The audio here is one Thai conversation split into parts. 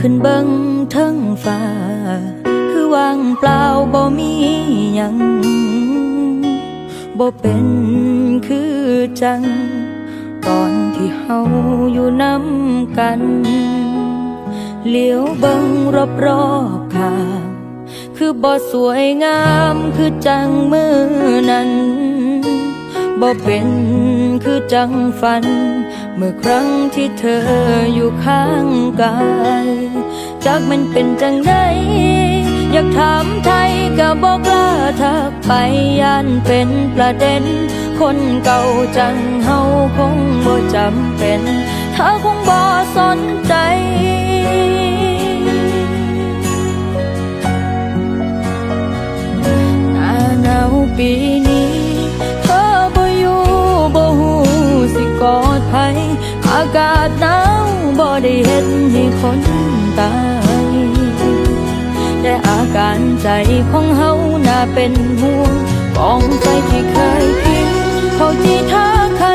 ขึ้นเบิ่งเทิงฟ้า คือว่างเปล่าบ่มีหยังบ่เป็นคือจัง ตอนที่เฮาอยู่น้ำกันเลี้ยวเบิ่งรอบรอบข้างคือบ่สวยงามคือจังมือนั้นบ่เป็นคือจังฝัน เมื่อครั้งที่เธออยู่ข้างกาย จากมันเป็นจังไดอยากถามไทยก็บอกลาทักไปย่านเป็นประเด็น คนเก่าจังเฮาคงบ่จำเป็นเธอคงบ่สนใจ คนตาย แต่อาการใจของเฮาน่าเป็นห่วงกองไฟที่เคยพิงเขาจีท่าใคร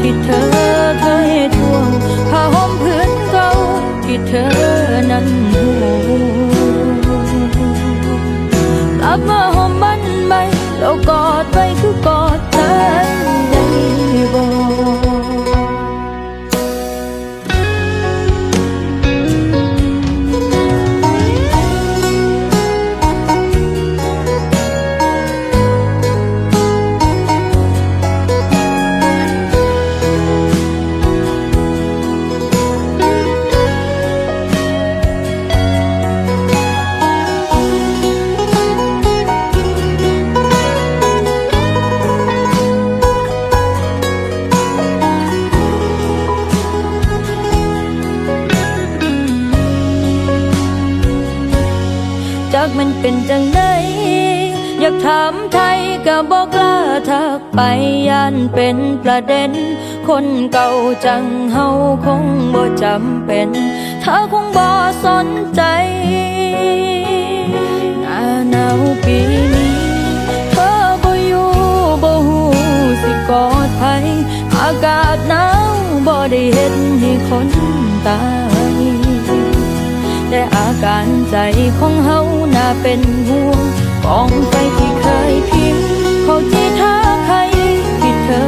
ที่เธอเคยทวงผ้าห่มพื้นเก่าที่เธอนั้นห่วงกลับมาหอมมันไหมแล้วกอดไว้คือกอดใจไกมันเป็นจังไดอยากถามไทยก็บอกล้าทักไปย่านเป็นประเด็น คนเก่าจังเฮาคงบ่จำเป็นเธอคงบ่สนใจหน้าหนาวปีนี้ เธอบ่อยู่บ่หูสิกอดไผอากาศหนาวบ่ได้เห็นให้คนตายแต่อาการใจของเฮาน่า เป็นห่วงกองไฟที่เคยพิมพ์เขาจีท่าใครที่เธอ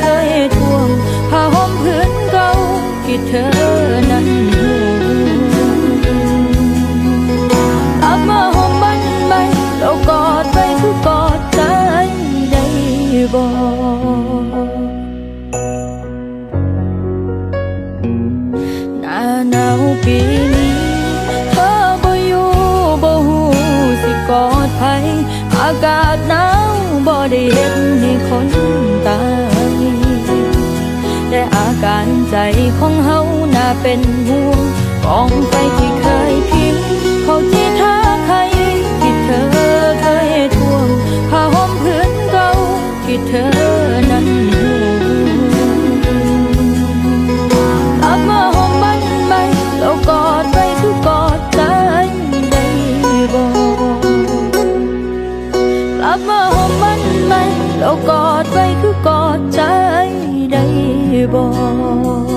เคยทวงผ้าห่มพื้นเก่าที่เธอนั้นห่วงกลับมาห่มมันไหมแล้วกอดไปคือกอดใจได้บ่หน้าหนาวปีากาศหนาวบ่ได้เห็นให้คนตายแต่อาการใจของเฮาน่าเป็นห่วงกองไฟที่เคยพิมพ์เขาที่ท่า บมาหอมมันไหมแล้วกอดไว้คือกอดใจได้บอก